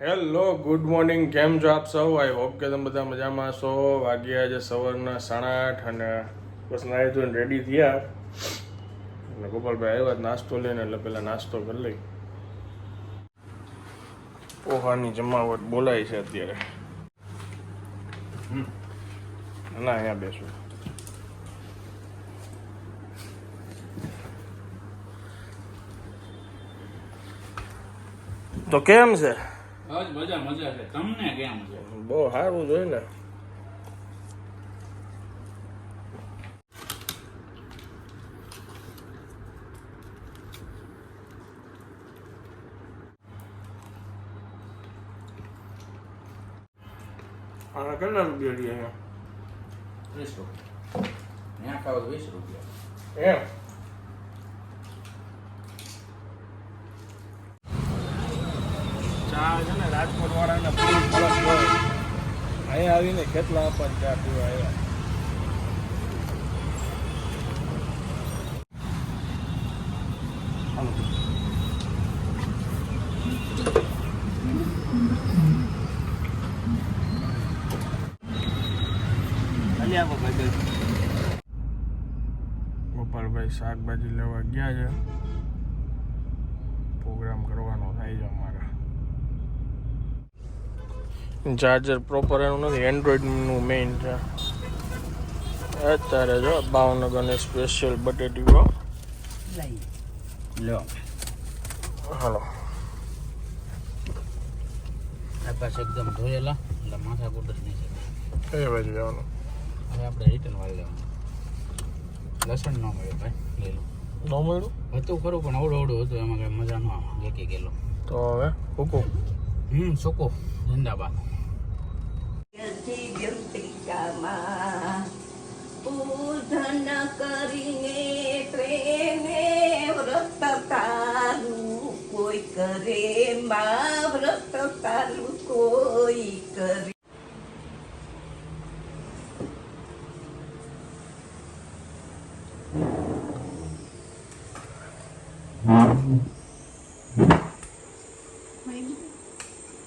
Hello, good morning. કેમ છો આપ સૌ? આઈ હોપ કે તમે બધા મજામાં છો. વાગ્યા આજે સવારના સાડા આઠ અને બસ નાહી ધોઈને રેડી થયા. અને ગોપાલભાઈ આવ્યા નાસ્તો લઈને, એટલે પહેલાં નાસ્તો કરી લઈ. પોહાની જમાવટ બોલાય છે અત્યારે. ના, અહીંયા બેસું. તો કેમ છે? બસ મજા મજા છે. તમને કેમ છે? બહુ સારું જોઈ ને. આના કેટલા રૂપિયા લઈએ અહીંયા વીસ રૂપિયા. ત્યાં ખાવા વીસ રૂપિયા. એમ? ચા છે ને રાજકોટ વાળાને હોય. અહીંયા આવીને કેટલા આપણને ચા પીવા આવ્યા. ગોપાલભાઈ શાકભાજી લેવા ગયા છે. પ્રોગ્રામ કરવાનો થાય છે અમારે. ચાર્જર પ્રોપર એનું નથી એન્ડ્રોઈડનું મેઇન છે. અત્યારે જો ભાવનગરની સ્પેશિયલ બટેટીઓ લો. હાલો. આ પાસે એકદમ ધોયેલા એટલે માથા કુટ નહીં છે એ બાજુ જવાનું. હવે આપણે રિટર્ન વાળી લેવાનું. લસણ ન મળ્યું ભાઈ લીલું ન મળ્યું? હતું ખરું પણ અવડું અવડું હતું એમાં કઈ મજા ન આવે. ગેકી ગયેલો. તો હવે હુકુમ. હમ સૂકો જિંદાબાદ. વ્યક્તિકામાં પૂજન કરીને પ્રેમે વ્રત તારું કોઈ કરે મા વ્રત તારું કોઈ કરે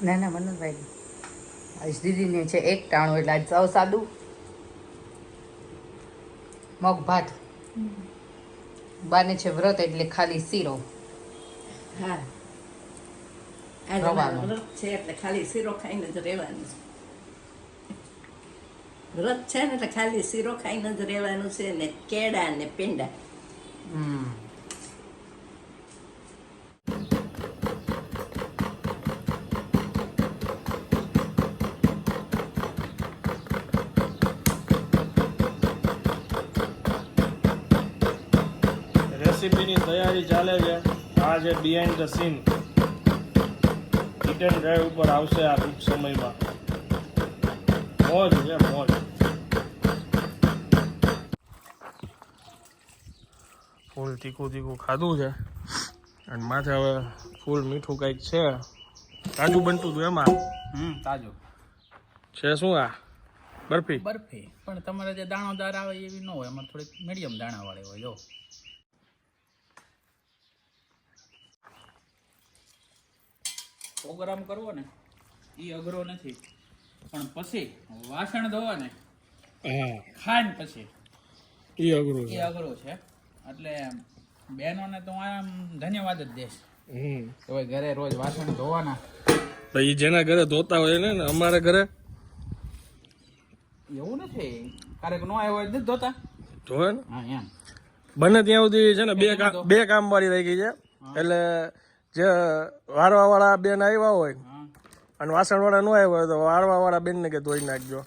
ના ના મને ભાઈ આજ દીદીને છે એક ટાણું એટલે આજ સાવ સાદું. મગ ભાત. બાને છે વ્રત એટલે ખાલી શીરો. હા. વ્રત છે એટલે ખાલી શીરો ખાઈને જ રહેવાનું છે. વ્રત છે ને એટલે ખાલી શીરો ખાઈને જ રહેવાનું છે ને કેળા ને પેંડા. હમ. રેસીપીની તૈયારી ચાલે છે. આ જે behind the scene return drive ઉપર આવશે આ ટૂંક સમયમાં. મોજ છે મોજ. ફૂલ તીખું તીખું ખાધું છે. અને માથે હવે ફૂલ મીઠું કંઈક છે. તાજું બનતું હતું એમાં? હમ તાજું. છે શું આ? બરફી? બરફી. પણ તમારે જે દાણોદાર આવે એવી ન હોય. એમાં થોડીક મીડિયમ દાણાવાળી હોય જો પ્રોગ્રામ કરવો ને એ અઘરો નથી. પણ પછી વાસણ ધોવા ને ખાન પછી એ અઘરો એ અઘરો છે. એટલે બહેનોને તો આમ ધન્યવાદ જ દેશ હમ. ઘરે રોજ વાસણ ધોવાના. તો એ જેના ઘરે ધોતા હોય ને અમારા ઘરે? એવું નથી. ક્યારેક નો આવ્યો હોય તો ધોતા. ધોવે ને હા એમ. બને ત્યાં સુધી છે ને બે કામ બે કામ વાળી રહી ગઈ છે. એટલે જે વારવા વાળા બેન આવ્યા હોય અને વાસણ વાળા ન આવ્યા હોય તો વારવા વાળા બેન ને કે ધોઈ નાખજો.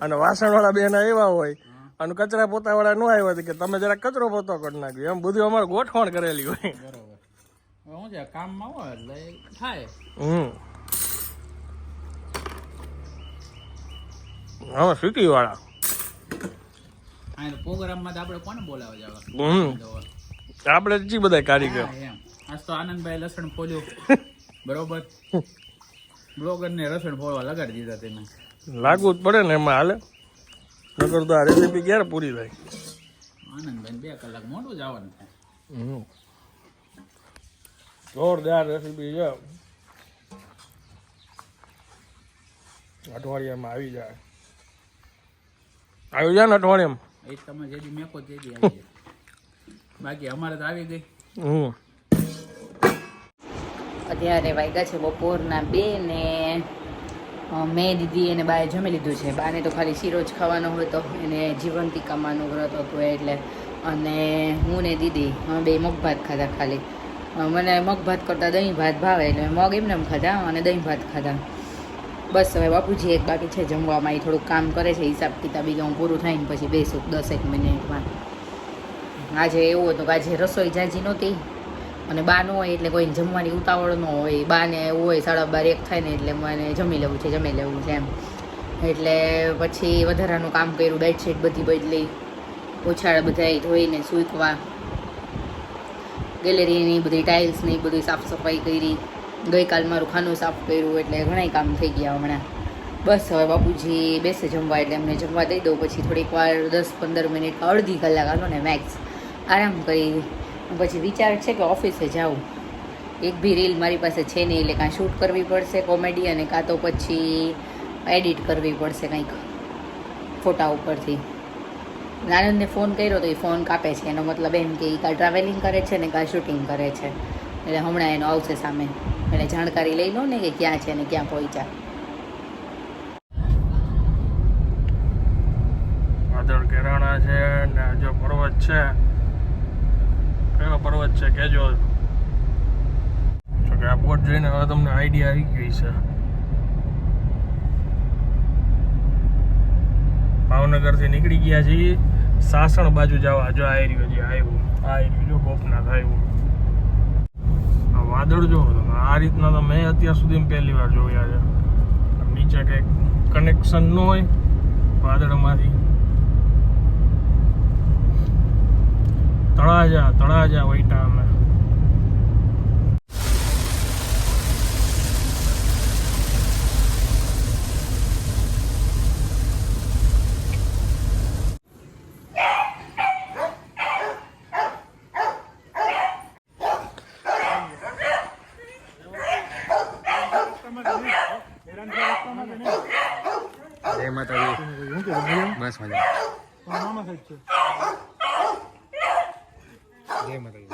અને વાસણ વાળા બેન આવ્યા હોય અને કચરા પોતા વાળા ન આવ્યા હોય તો કે તમે જરા કચરો પોતો કરી નાખ્યો એમ બધું અમારે ગોઠવણ કરેલી હોય. શું છે કામમાં હોય એટલે થાય. હમ. હવે સિટી વાળા પ્રોગ્રામમાં આપણે કોને બોલાવવા જવા? હમ. આપણે જી બધા કારીગર આજ તો આનંદભાઈ લસણ ફોલ્યું બરોબર? બ્લોગર ને લસણ ફોળવા લગાડી દીધા તેને. લાગુ જ પડે ને એમાં હાલે. નકર તો આ રેસીપી ક્યારે પૂરી થાય? આનંદભાઈ બે કલાક મોડું જવાનું થાય. જોરદાર રેસીપી છે. અઠવાડિયામાં આવી જાય. આવી જાય ને અઠવાડિયામાં? એ તમે જેથી મેકો તેથી આવી જાય. બાકી અમારે તો આવી ગઈ. હમ. અત્યારે વાગ્યા છે બપોરના બે ને મેં દીદી એને બાએ જમી લીધું છે. બાને તો ખાલી શીરો જ ખાવાનો હતો, એને જીવંતિકામાનું વ્રત હતું એટલે. અને હું ને દીદી બે મગ ભાત ખાધા ખાલી. મને મગ ભાત કરતાં દહીં ભાત ભાવે એટલે મગ એમને એમ ખાધા અને દહીં ભાત ખાધા. બસ હવે બાપુજી એક બાકી છે જમવામાં, એ થોડુંક કામ કરે છે, હિસાબ કિતાબ બીજા હું પૂરું થાય ને પછી બેસું દસેક મિનિટમાં. આજે એવું હતું કે આજે રસોઈ જાજી નહોતી અને બા ન હોય એટલે કોઈ જમવાની ઉતાવળ ન હોય. બાને એવું હોય, સાડા બાર એક થાય ને એટલે મને જમી લેવું છે, જમી લેવું છે એમ. એટલે પછી વધારાનું કામ કર્યું, બેડશીટ બધી બદલી. ઓછાળ બધા ધોઈને સૂકવા. ગેલેરીની બધી ટાઇલ્સની બધી સાફ સફાઈ કરી. ગઈકાલ મારું ખાનું સાફ કર્યું એટલે ઘણાય કામ થઈ ગયા હમણાં. બસ હવે બાપુજી બેસે જમવા એટલે એમને જમવા દઈ દઉં. પછી થોડીક વાર દસ પંદર મિનિટ, અડધી કલાક હાલો ને મેક્સ આરામ કરી. પછી વિચાર છે કે ઓફિસે જાઉં. એક બી રીલ મારી પાસે છે નહીં એટલે કાં શૂટ કરવી પડશે કોમેડી અને કાં તો પછી એડિટ કરવી પડશે કંઈક ફોટા ઉપરથી. આનંદને ફોન કર્યો તો એ ફોન કાપે છે. એનો મતલબ એમ કે એ કાં ટ્રાવેલિંગ કરે છે ને કાં શૂટિંગ કરે છે. એટલે હમણાં એનો આવશે સામે. એટલે જાણકારી લઈ લો ને કે ક્યાં છે ને ક્યાં પહોંચ્યા. છે ને જો પર્વત છે કયો પર્વત છે કેજો જો કે આ બોટ જોઈને હવે તમને આઈડિયા આવી ગઈ છે. ભાવનગરથી નીકળી ગયા છીએ. સાસણ બાજુ જવા જો આ રહ્યું હજી આવ્યું, આ એરિયો જો ગોપનાથ આવ્યું. વાદળ જો આ રીતના તો મેં અત્યાર સુધી પહેલી વાર જોયા છે. નીચે કંઈક કનેક્શન ન હોય વાદળમાંથી તળાજા તળાજા વૈટા અમે જય માતાજી બસ મજા જય માતાજી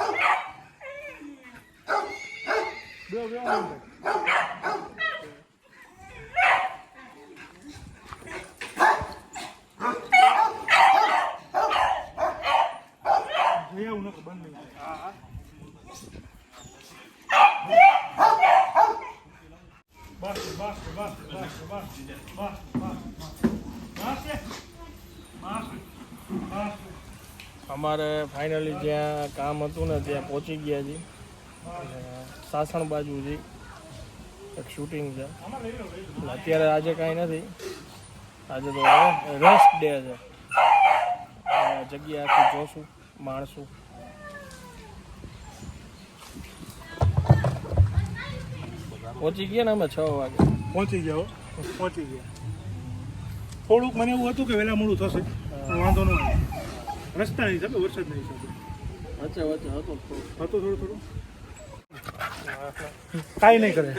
અમારે ફાઇનલી જ્યાં કામ હતું ને ત્યાં પહોંચી ગયા છીએ. સાસણ બાજુ છે એક શૂટિંગ છે. અત્યારે આજે કાંઈ નથી. આજે તો રેસ્ટ ડે છે. જગ્યા આખી જોશું માણશું. પહોંચી ગયા ને અમે છ વાગે? પહોંચી ગયા હો. પહોંચી ગયા. થોડુંક મને એવું હતું કે વહેલા મોડું થશે. વાંધો ન આવે. રસ્તાના હિસાબે નહીં હિસાબે વચ્ચે વચ્ચે હતો હતો થોડું થોડું? કાંઈ નહીં કરે.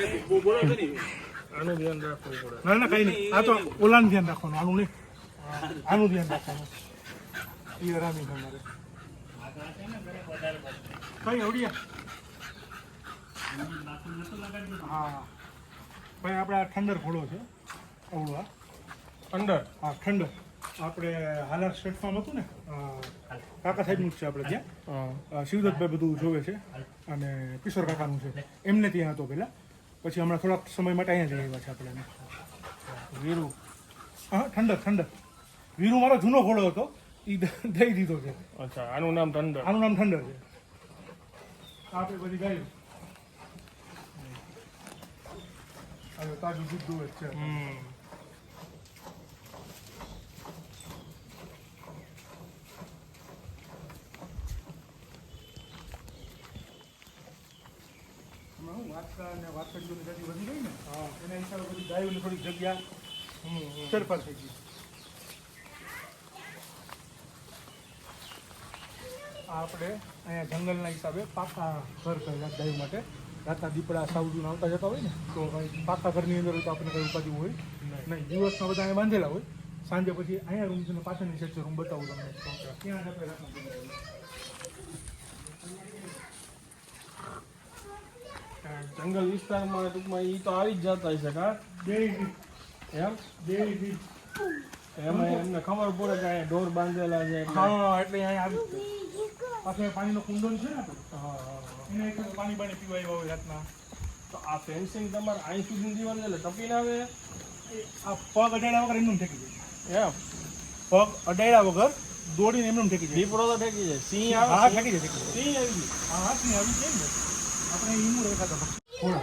આનું ધ્યાન રાખવું પડે. ના ના કાંઈ નહીં. આ તો ઓલાનું ધ્યાન રાખવાનું આનું નહીં. આનું ધ્યાન રાખવાનું. એ આરામી તમારે કઈ આવડ્યા. હા. ભાઈ આપણે આ ઠંડર ઘોડો છે અવળું આ. અંદર હા ઠંડર. આપણે હાલાર સ્ટેટફાર્મ હતું ને? કાકા સાહેબનું જ છે આપણે ત્યાં. શિવદત્તભાઈ બધું જોવે છે. અને કિશોર કાકાનું છે. એમને ત્યાં હતો પહેલાં. પછી હમણાં થોડાક સમય માટે અહીંયા જઈ આવ્યા છે આપણે એને. વીરુ. હા ઠંડક ઠંડક. વીરુ મારો જૂનો ઘોડો હતો. એ દઈ દીધો છે. અચ્છા આનું નામ ઠંડર આનું નામ ઠંડર છે. આપણે બધી ગાયું. તાજું દૂધ દુવે છે વાટકા અને વાટકડીઓની ગતિ વધી ગઈ ને એના હિસાબે બધી ગાયોની થોડીક જગ્યા ફેરફાર થઈ ગઈ. આ આપણે અહીંયા જંગલના હિસાબે પાકા ઘર કરેલા ગાયો માટે. રાતના દીપડા સાવજુન આવતા જતા હોય ને તો પાકા ઘરની અંદર તો આપણને કંઈ ઉપાધિ હોય નહીં. દિવસમાં બધા અહીંયા બાંધેલા હોય. સાંજે પછી અહીંયા રૂમ છે પાછળની સાઈડ રૂમ બતાવું તમને. ત્યાં જ આપણે રાતના જંગલ વિસ્તારમાં ટૂંકમાં ઈ તો આવી જ જતા હશે કા? એમ? એમાં એમને ખબર પડે કે અહીંયા ઢોર બાંધેલા છે હા એટલે અહીંયા આવી. પાછળ પાણીનો કુંડો છે ને હા, હા, હા. એને એક પાણી બાણી પીવાય હોય રાતના. તો આ ફેન્સિંગ તમારે અહીં સુધી દીવાલ એટલે એટલે ટપીને આવે? આ પગ અડાડ્યા વગર એમનું ઠેકી જાય. એમ? પગ અડાડ્યા વગર દોડીને એમનું ઠેકી જાય. દીપડો તો ઠેકી જાય. સિંહ હા આવે? ઠેકી જાય સિંહ આવી ગયું. હા સિંહ આવી જાય ને. આપણે ઈમું રેખાતા ઘોડા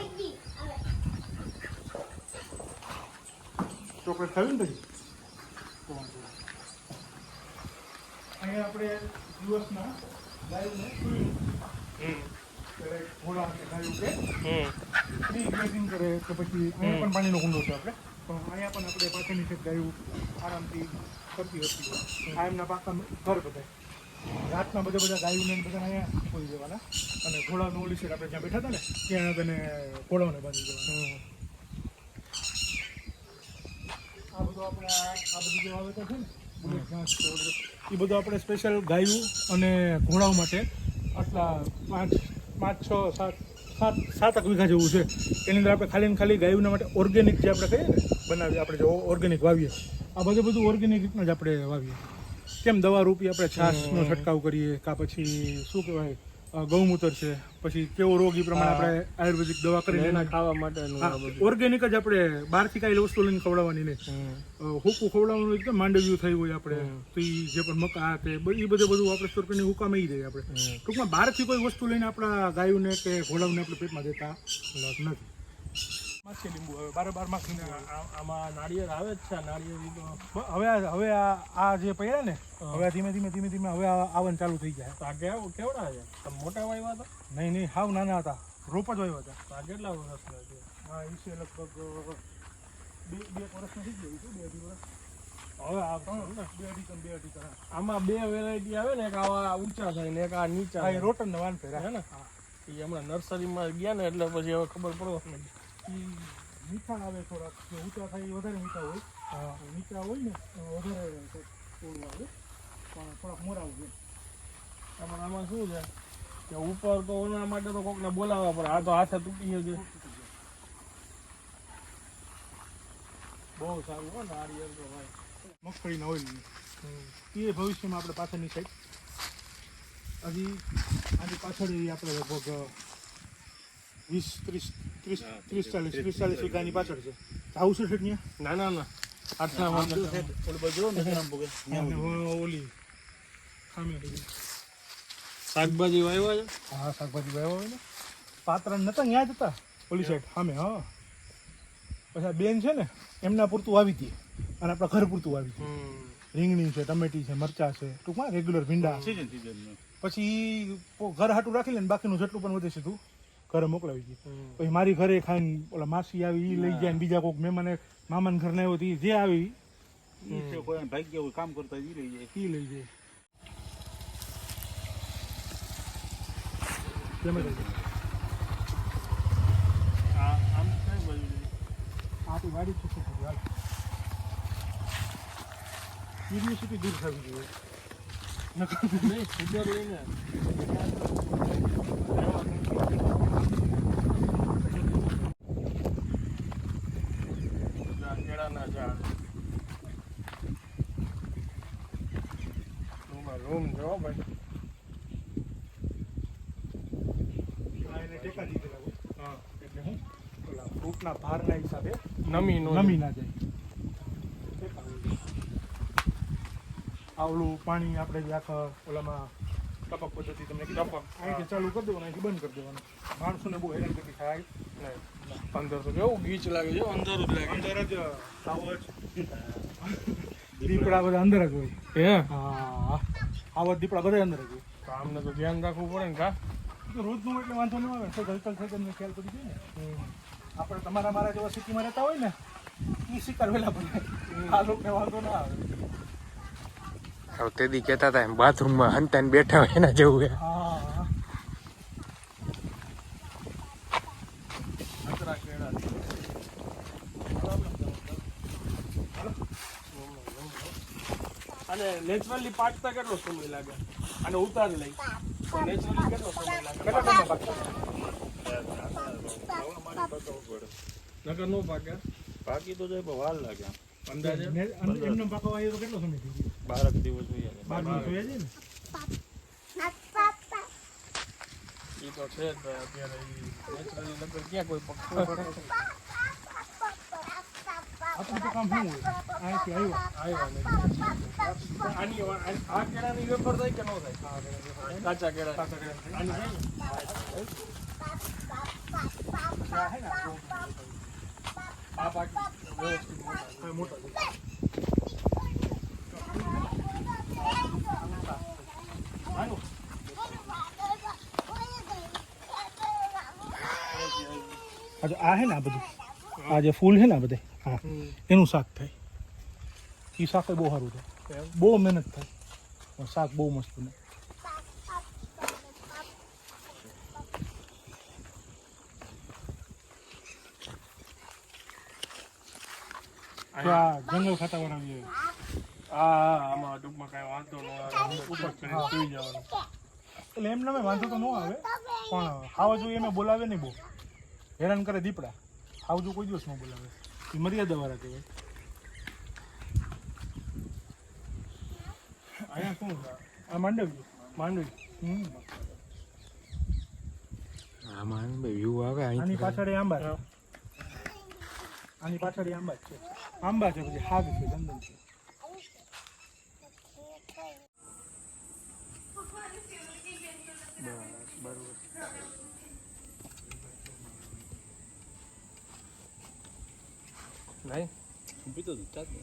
ચોકલેટ ખાવી ને પછી? અહીંયા આપણે દિવસના ગાયોને સુઈ ઘોડા કે ગાયો કે કરે કે પછી અહીંયા પણ પાણીનો કુંડો છે આપણે. પણ અહીંયા પણ આપણે પાછળની છે ગાયું આરામથી કરતી હતી આ એમના પાકા ઘર બધા રાતના બધા બધા ગાયું ને બધાને અહીંયા ખોલી દેવાના અને ઘોડાનું ઓલી સાઈડ આપણે જ્યાં બેઠા હતા ને, ત્યાં બને ઘોડાઓને બાંધી દેવાના. આ બધું આપણે આ બધું જે વાવેતર છે છે એ બધું આપણે સ્પેશિયલ ગાયું અને ઘોડાઓ માટે આટલા પાંચ પાંચ, છ, સાત સાત સાત એક વીઘા જેવું છે. એની અંદર આપણે ખાલી ખાલી ગાયુંના માટે ઓર્ગેનિક જે આપણે કહીએ ને, બનાવીએ, આપણે જો ઓર્ગેનિક વાવીએ. આ બધું બધું ઓર્ગેનિક રીતના જ આપણે વાવીએ. કેમ દવા રૂપી આપણે છાશનો છંટકાવ કરીએ? કા પછી શું કહેવાય? ગૌમૂત્ર છે. પછી કેવો રોગ એ પ્રમાણે આપણે આયુર્વેદિક દવા કરીને એના ખાવા માટે ઓર્ગેનિક જ આપણે બહારથી કાંઈ વસ્તુ લઈને ખવડાવવાની નહીં. હુકું ખવડાવવાનું એકદમ માંડવ્યું થયું હોય આપણે. તો જે પણ મકા તે એ બધું બધું આપણે સ્ટોર કરીને હુકામાં જાય આપણે. ટૂંકમાં બહારથી કોઈ વસ્તુ લઈને આપણા ગાયોને કે ઘોડાઓને આપણે પેટમાં દેતા નથી. માછી લીંબુ. હવે બારે બાર માખીને આ- આમાં નાળિયેર આવે જ છે આ નાળિયેર હવે હવે આ જે પડ્યા ને હવે ધીમે ધીમે ધીમે ધીમે હવે આવન ચાલુ થઈ જાય તો આ કેવું કેવડા છે? તમે મોટા વાયવા હતા? નહીં નહીં હાવ નાના હતા. રોપ જ વાવ્યા હતા. આ કેટલા વર્ષના છે? હા એ છે લગભગ બે બે વર્ષ થઈ ગયું છે બે અઢી વર્ષ. આમાં બે વેરાયટી આવે ને એક આવા ઊંચા થાય ને એક આ નીચા રોટન વાન ફેરા. હે ને? એ હમણાં નર્સરીમાં ગયા ને એટલે પછી હવે ખબર પડવા માંડી. મીઠા આવે થોડાક જે ઊંચા થાય એ વધારે મીઠા હોય નીચા હોય ને વધારે થોડું આવે પણ થોડાક મોરા હોય આમાં આમાં શું છે કે ઉપર તો ઓના માટે તો કોકને બોલાવવા પડે આ તો હાથે તૂટી શકે બહુ સારું હો નારિયેળ તો ભાઈ મગફળીના ઓઇલ એ ભવિષ્યમાં આપણે પાછળની સાઈડ હજી આની પાછળ એ આપણે લગભગ વીસ ત્રીસ ત્રીસ ત્રીસ ચાલીસ ત્રીસ ચાલીસ પાછળ છે. આવું છે ત્યાં ના ના ના. આટલા ઓલી શાકભાજી વાવ્યા છે? હા શાકભાજી વાવ્યા હોય ને. પાત્રા નતા ત્યાં જ હતા. ઓલી સાઈડ સામે હા. પછી આ બેન છે ને એમના પૂરતું વાવી દઈએ અને આપણા ઘર પૂરતું વાવી દઈએ રીંગણી છે ટમેટી છે મરચા છે ટૂંકમાં રેગ્યુલર ભીંડા પછી ઘર હાટું રાખી લે બાકીનું જેટલું પણ વધે સીધું. ઘરે મોકલાવી દીધી. પછી મારી ઘરે ખાઈને ઓલા માસી આવી એ લઈ જાય ને બીજા કોઈક મહેમાને મામાને ઘર આવ્યો તો ઈ જે આવી કામ કરતા જ કામ જાય. એ લઈ જાય. ગમે લઈ જાય. કઈ? આપણી વાડી જ હાલ. યુનિવર્સિટી દૂર થવી જોઈએ. નહીં ખબર લઈને આ કેળાના ઝાડ રૂમમાં રૂમ જો. ભાઈ આ એને ટેકા દીધેલા હોય. એટલે હું ઓલા ફ્રૂટના ભારના હિસાબે નમી નમી ના જાય ટેકા હોય. આ ઓલું પાણી આપણે જે આખા ઓલામાં ટપક પદ્ધતિ તમને ટપક, અહીંથી ચાલુ કરી દેવાનું અહીંથી બંધ કરી દેવાનું. માણસોને બહુ હેરાન કરતી થાય. નહીં. અંદર તો કેવું? ગીચ લાગે છે અંદર જ લાગે અંદર જ આવો જ દીપડા બધા અંદર જ હોય. હે? હા. આવા દીપડા બધા અંદર હતી કામને તો આમને તો ધ્યાન રાખવું પડે ને કા? તો રોજનું એટલે વાંધો ન આવે તો ગલકલ થાય તમને ખ્યાલ પડી જાય ને. આપણે તમારા મારા જેવા સિટીમાં રહેતા હોય ને એ શિકાર વેલા પણ આ લોકોને વાંધો ના આવે. હવે તેદી કહેતા હતા એમ બાથરૂમમાં હંતાને બેઠા હોય એના જેવું હે હા અતરા કેળા અને નેચરલી પાકતા કેટલો સમય લાગે? અને ઉતાર લઈ. નેચરલી કેટલો સમય લાગે? કેટલા ટાઈમમાં પાકશે નકર નો પાકે. બાકી તો જાય પણ વાર લાગે અંદાજે? એમનો પાકો આવ્યો તો કેટલો સમય થઈ ગયો? બારક દિવસ જોઈએ છે. બાર દિવસ જોઈએ છે ને? એ તો છે અત્યારે નેચરલી નકર ક્યાં કોઈ પકતો આપણું તો કામ શું હોય? અહીંથી આવ્યો. આની આ- કેળાની વેફર થાય કે ન થાય કાચા કેળા કાચા કેળા આની આ પાકી આ હે ને આ બધું? આ જે ફૂલ હે ને આ બધે? હા. એનું શાક થાય. એ શાક બહુ સારું થાય બહુ મહેનત થાય શાક બહુ મસ્ત બને આ જંગલ ખાતા બનાવીએ આ આમાં કાંઈ વાંધો ન આવે ઉપર કરીને સુઈ જવાનું એટલે એમને અમે વાંધો તો ન આવે પણ હાવજુ એને બોલાવે નહીં બહુ હેરાન કરે દીપડા હાવજુ કોઈ દિવસ ન બોલાવે એ મર્યાદા વાળા કહેવાય અહીંયા શું છે? આ માંડવ્યું માંડવી હમ આમાં વ્યૂ આવે આની અહીં પાછળ એ આંબા છે આની પાછળ એ આંબા જ છે આંબા છે પછી હાગ છે ચંદન છે નહીં પીતો દૂધ ચાલ ને.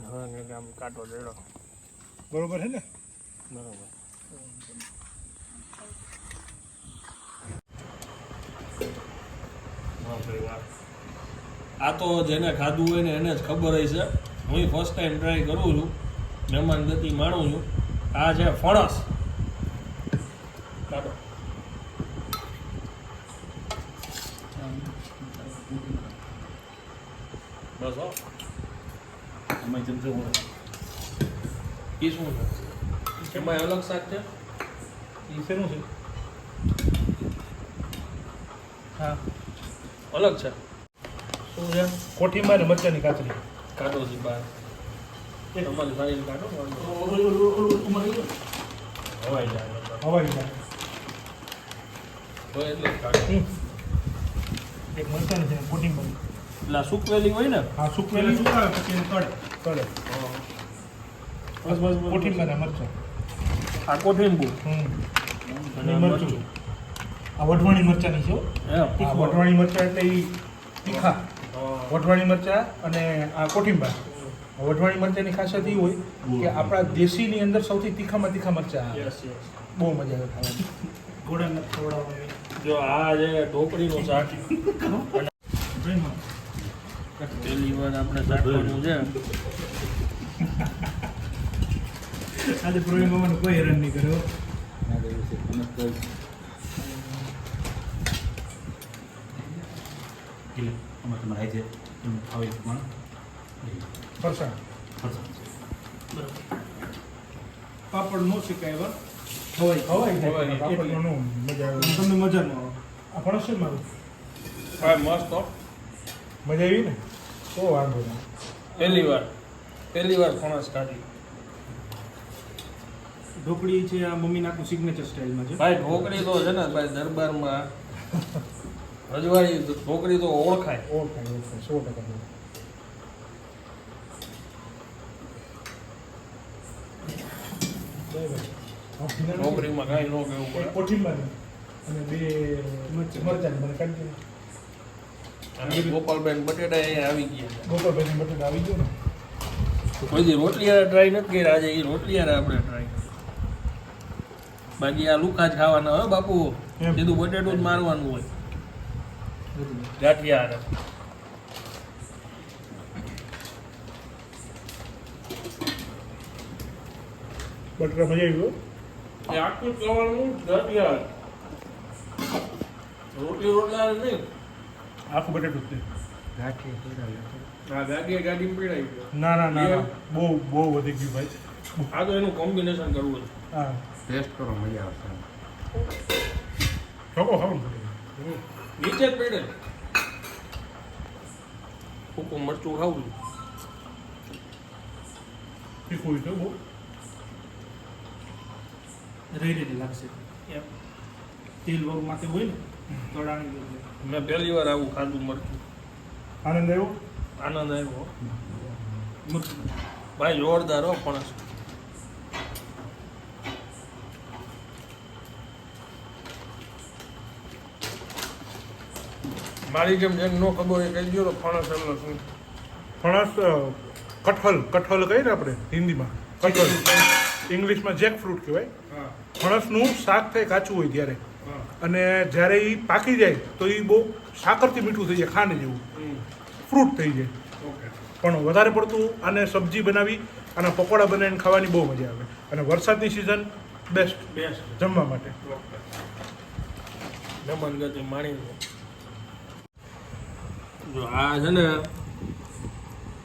હવે કંઈક આમ કાંટો દેડો બરોબર છે ને? બરોબર. આ તો જેને ખાધું હોય ને એને જ ખબર હોય છે. હું ફર્સ્ટ ટાઈમ ટ્રાય કરું છું. મહેમાન ગતિ માણું છું. આ છે ફણસ કાઢો બસ હો આમાં ચમચો હોય. એ શું છે? એમાં અલગ શાક છે? એ શેનું છે? હા. અલગ છે. શું છે? કોઠીમાં ને મરચાની કાચરી. કાઢો છે બહાર. તમારે સારી કાઢો હવાઈ જાય. હવાઈ જાય. એક મરચાની છે કોઠી એટલે સુકવેલી હોય ને? હા સુકવેલી સુકાવે પછી એને તળે. તળે બસ બસ ને મરચાં. આ કોઠીંબુ હમ. મરચું. આ વઢવાણી મરચાની છે હો. આ વઢવાણી મરચા એટલે એ તીખા. વઢવાણી મરચા અને આ કોઠીંબા વઢવાણી મરચાની ખાસિયત એ હોય કે આપણા દેશીની અંદર સૌથી તીખામાં તીખા મરચા બહુ મજા આવે ખાવાની. ઘોડા જો આ છે ઢોકળીનું શાક. પહેલી વાર આપણે શાકવાનું છે. આજે પ્રવીણ મામાનું કોઈ હેરાન નહીં કર્યો. એટલે આમાં તમારે હાઈ છે તમે ખાવ પણ. ફરસાણ. ફરસાણ. પાપડ નો શીખાય હવાઈ હવાઈ હવાઈ. પાપડ નો? મજા આવે તમને મજા ન આવે. આ મારું હા મસ્ત મજા આવી ને? તો વાંધો નહીં. પહેલી વાર. પહેલી વાર ફણસ કાઢી ઢોકળી છે આ મમ્મી નાખું સિગ્નેચર સ્ટાઇલમાં છે. ભાઈ ઢોકળી તો છે ને ભાઈ દરબારમાં રજવાડી ઢોકળી તો ઓળખાય. ઓળખાય ઓળખાય સો ટકા ઢોકળીમાં કાંઈ ન કહેવું પડે. કોઠીંબાની અને બે મરચા. મને કાઢી અને ગોપાલબેન બટેટા એ આવી ગયા. છે ગોપાલભાઈ બટેટા આવી ગયો ને? કોઈ દી રોટલીયારા ટ્રાય નથી કર્યા આજે એ રોટલીયારા આપણે ટ્રાય બાકી આ લુકા જ ખાવાના હોય બાપુ. એમ. સીધું બટેટું જ મારવાનું હોય. ગાંઠિયા હારે. બટેટા મજા આવી ગયો? એ આખું કવાનું દરિયા રોટલી રોટલા નહીં. આખું બટેટું જ ના ના ના ના. બહુ બહુ વધી ગયું ભાઈ. આ તો એનું કોમ્બિનેશન કરવું છે. હા. ટેસ્ટ કરો મજા આવશે. ચોખ્ખો ખાવ નીચે જ પડે. સૂકું મરચું ખાવું તીખું તો બહુ. રહી રહી લાગશે. એમ. તેલ વગર માથે હોય ને. મેં પહેલી વાર આવું ખાધું મરચું. આનંદ આવ્યો? આનંદ આવ્યો. ભાઈ જોરદાર હો ફણસ મારી જેમ જેમ નો ખબર એ કહી દો તો ફણસ એટલે શું. ફણસ કઠલ કઠલ કહીએ ને આપણે હિન્દીમાં. કઠલ. ઇંગ્લિશમાં જેક ફ્રૂટ કહેવાય. હા. ફણસનું શાક થાય કાચું હોય ત્યારે. હા અને જ્યારે એ પાકી જાય તો એ બહુ સાકરથી મીઠું થઈ જાય ખાંડ જેવું. ફ્રૂટ થઈ જાય. પણ વધારે પડતું આને સબ્જી બનાવી અને પકોડા બનાવીને ખાવાની બહુ મજા આવે. અને વરસાદની સિઝન બેસ્ટ બેસ્ટ જમવા માટે. જમણ ગતિ માણી લો. જો આ છે ને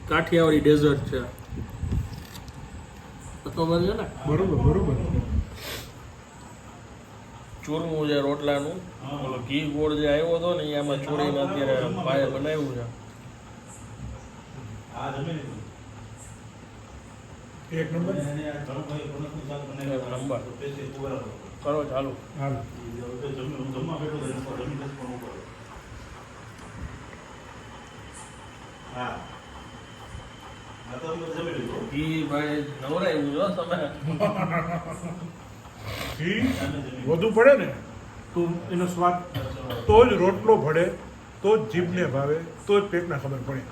કાઠિયાવાડી ડેઝર્ટ છે. તો ખબર છે ને? બરોબર બરોબર. ચૂરમું છે રોટલાનું. ઓલો ઘી ગોળ જે આવ્યો હતો ને એ આમાં ચોરીને અત્યારે પાયે બનાવ્યું છે. આ જમી લીધું. એક નંબર. નંબર. કરો ચાલુ. હાલ. હું. ઘી ભાઈ નવરાયું છો તમે. ઘી વધુ પડે ને તો એનો સ્વાદ તો જ રોટલો ભળે તો જ જીભને ભાવે તો જ પેટને ખબર પડે.